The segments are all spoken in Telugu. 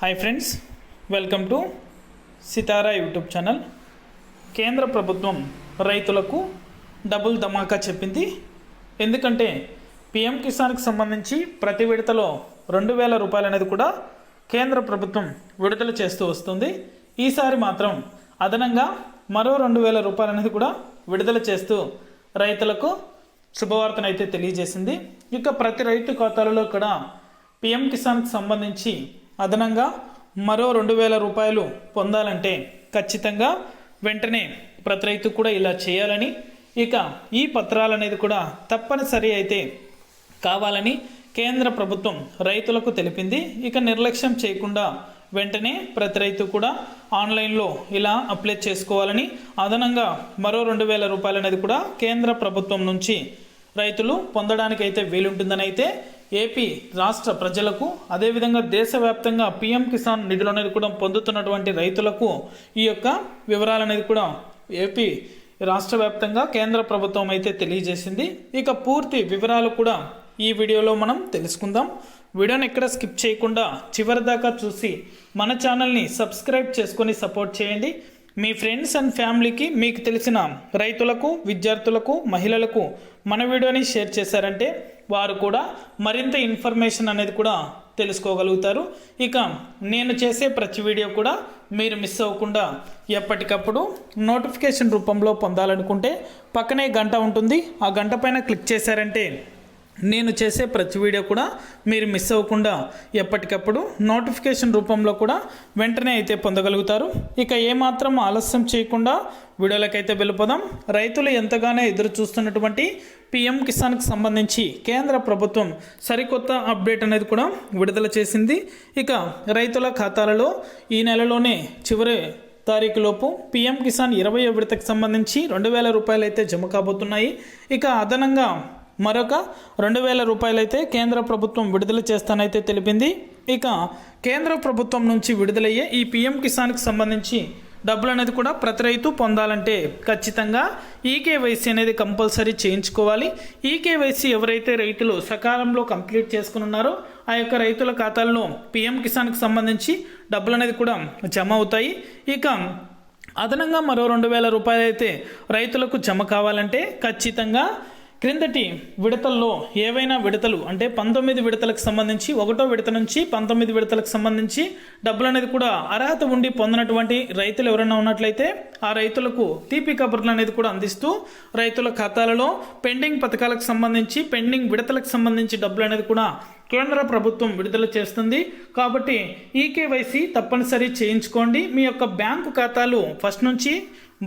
Hi friends welcome to Sitara YouTube channel కేంద్ర ప్రభుత్వం రైతులకు డబుల్ ధమాకా చెప్పింది. ఎందుకంటే పిఎం కిసాన్కి సంబంధించి ప్రతి విడతలో రెండు వేల రూపాయలు అనేది కూడా కేంద్ర ప్రభుత్వం విడుదల చేస్తూ వస్తుంది. ఈసారి మాత్రం అదనంగా మరో రెండు వేల రూపాయలు అనేది కూడా విడుదల చేస్తూ రైతులకు శుభవార్తనైతే తెలియజేసింది. ఇక ప్రతి రైతు ఖాతాలలో కూడా పిఎం కిసాన్కి సంబంధించి అదనంగా మరో రెండు వేల రూపాయలు పొందాలంటే ఖచ్చితంగా వెంటనే ప్రతి రైతు కూడా ఇలా చేయాలని ఇక ఈ పత్రాలు అనేది కూడా తప్పనిసరి అయితే కావాలని కేంద్ర ప్రభుత్వం రైతులకు తెలిపింది. ఇక నిర్లక్ష్యం చేయకుండా వెంటనే ప్రతి రైతు కూడా ఆన్లైన్లో ఇలా అప్లై చేసుకోవాలని అదనంగా మరో రెండు వేల రూపాయలు అనేది కూడా కేంద్ర ప్రభుత్వం నుంచి రైతులు పొందడానికి అయితే వీలుంటుందని అయితే ఏపీ రాష్ట్ర ప్రజలకు అదేవిధంగా దేశవ్యాప్తంగా పిఎం కిసాన్ నిధులు అనేది కూడా పొందుతున్నటువంటి రైతులకు ఈ యొక్క వివరాలు అనేది కూడా ఏపీ రాష్ట్ర వ్యాప్తంగా కేంద్ర ప్రభుత్వం అయితే తెలియజేసింది. ఇక పూర్తి వివరాలు కూడా ఈ వీడియోలో మనం తెలుసుకుందాం. వీడియోని ఎక్కడ స్కిప్ చేయకుండా చివరి దాకా చూసి మన ఛానల్ని సబ్స్క్రైబ్ చేసుకొని సపోర్ట్ చేయండి. మీ ఫ్రెండ్స్ అండ్ ఫ్యామిలీకి మీకు తెలిసిన రైతులకు విద్యార్థులకు మహిళలకు మన వీడియోని షేర్ చేశారంటే వారు కూడా మరింత ఇన్ఫర్మేషన్ అనేది కూడా తెలుసుకోగలుగుతారు. ఇక నేను చేసే ప్రతి వీడియో కూడా మీరు మిస్ అవ్వకుండా ఎప్పటికప్పుడు నోటిఫికేషన్ రూపంలో పొందాలనుకుంటే పక్కనే గంట ఉంటుంది. ఆ గంట పైన క్లిక్ చేశారంటే నేను చేసే ప్రతి వీడియో కూడా మీరు మిస్ అవ్వకుండా ఎప్పటికప్పుడు నోటిఫికేషన్ రూపంలో కూడా వెంటనే అయితే పొందగలుగుతారు. ఇక ఏమాత్రం ఆలస్యం చేయకుండా వీడియోలకైతే వెళ్ళిపోదాం. రైతులు ఎంతగానో ఎదురు చూస్తున్నటువంటి పిఎం కిసాన్కి సంబంధించి కేంద్ర ప్రభుత్వం సరికొత్త అప్డేట్ అనేది కూడా విడుదల చేసింది. ఇక రైతుల ఖాతాలలో ఈ నెలలోనే చివరి తారీఖులోపు పిఎం కిసాన్ ఇరవై విడతకు సంబంధించి రెండు వేల రూపాయలు అయితే జమ కాబోతున్నాయి. ఇక అదనంగా మరొక రెండు వేల రూపాయలైతే కేంద్ర ప్రభుత్వం విడుదల చేస్తానైతే తెలిపింది. ఇక కేంద్ర ప్రభుత్వం నుంచి విడుదలయ్యే ఈ పిఎం కిసాన్కి సంబంధించి డబ్బులు అనేది కూడా ప్రతి రైతు పొందాలంటే ఖచ్చితంగా ఈకేవైసీ అనేది కంపల్సరీ చేయించుకోవాలి. ఈకేవైసీ ఎవరైతే రైతులు సకాలంలో కంప్లీట్ చేసుకుని ఉన్నారో ఆ యొక్క రైతుల ఖాతాల్లో పిఎం కిసాన్కి సంబంధించి డబ్బులు అనేది కూడా జమ అవుతాయి. ఇక అదనంగా మరో రెండు వేల రూపాయలు అయితే రైతులకు జమ కావాలంటే ఖచ్చితంగా క్రిందటి విడతల్లో ఏవైనా విడతలు అంటే పంతొమ్మిది విడతలకు సంబంధించి ఒకటో విడత నుంచి పంతొమ్మిది విడతలకు సంబంధించి డబ్బులు అనేది కూడా అర్హత ఉండి పొందినటువంటి రైతులు ఎవరైనా ఉన్నట్లయితే ఆ రైతులకు తీపి కబుర్లు అనేది కూడా అందిస్తూ రైతుల ఖాతాలలో పెండింగ్ పథకాలకు సంబంధించి పెండింగ్ విడతలకు సంబంధించి డబ్బులు అనేది కూడా కేంద్ర ప్రభుత్వం విడుదల చేస్తుంది. కాబట్టి ఈకేవైసీ తప్పనిసరి చేయించుకోండి. మీ యొక్క బ్యాంకు ఖాతాలు ఫస్ట్ నుంచి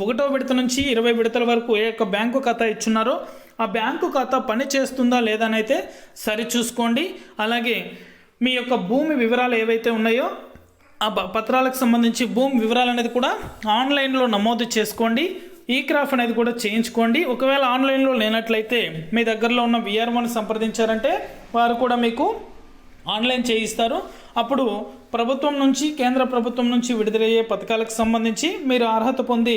ఒకటో విడత నుంచి ఇరవై విడతల వరకు ఏ యొక్క బ్యాంకు ఖాతా ఇచ్చున్నారో ఆ బ్యాంకు ఖాతా పని చేస్తుందా సరిచూసుకోండి అలాగే మీ యొక్క భూమి వివరాలు ఏవైతే ఉన్నాయో ఆ పత్రాలకు సంబంధించి భూమి వివరాలు అనేది కూడా ఆన్లైన్లో నమోదు చేసుకోండి. ఈ క్రాఫ్ అనేది కూడా చేయించుకోండి. ఒకవేళ ఆన్లైన్లో లేనట్లయితే మీ దగ్గరలో ఉన్న విఆర్ఓని సంప్రదించారంటే వారు కూడా మీకు ఆన్లైన్ చేయిస్తారు. అప్పుడు ప్రభుత్వం నుంచి కేంద్ర ప్రభుత్వం నుంచి విడుదలయ్యే పథకాలకు సంబంధించి మీరు అర్హత పొంది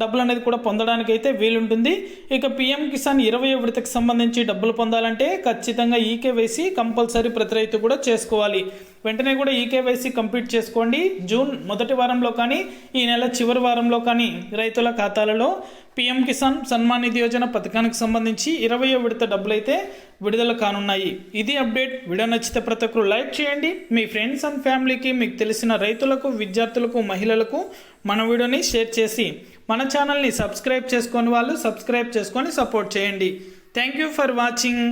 డబ్బులు అనేది కూడా పొందడానికి అయితే వీలుంటుంది. ఇక పిఎం కిసాన్ ఇరవై విడతకు సంబంధించి డబ్బులు పొందాలంటే ఖచ్చితంగా ఈకేవైసీ కంపల్సరీ ప్రతి రైతు కూడా చేసుకోవాలి. వెంటనే కూడా ఈకేవైసీ కంప్లీట్ చేసుకోండి. జూన్ మొదటి వారంలో కానీ ఈ నెల చివరి వారంలో కానీ రైతుల ఖాతాలలో పిఎం కిసాన్ సన్మాన్ నిధి యోజన పథకానికి సంబంధించి ఇరవై విడత డబ్బులు అయితే విడుదల కానున్నాయి. ఇది అప్డేట్. వీడియో నచ్చితే ప్రతి ఒక్కరు లైక్ చేయండి. మీ ఫ్రెండ్స్ అండ్ ఫ్యామిలీకి మీకు తెలిసిన రైతులకు విద్యార్థులకు మహిళలకు మన వీడియోని షేర్ చేసి మన ఛానల్ని సబ్స్క్రైబ్ చేసుకొని వాళ్ళు సబ్స్క్రైబ్ చేసుకొని సపోర్ట్ చేయండి. Thank you for watching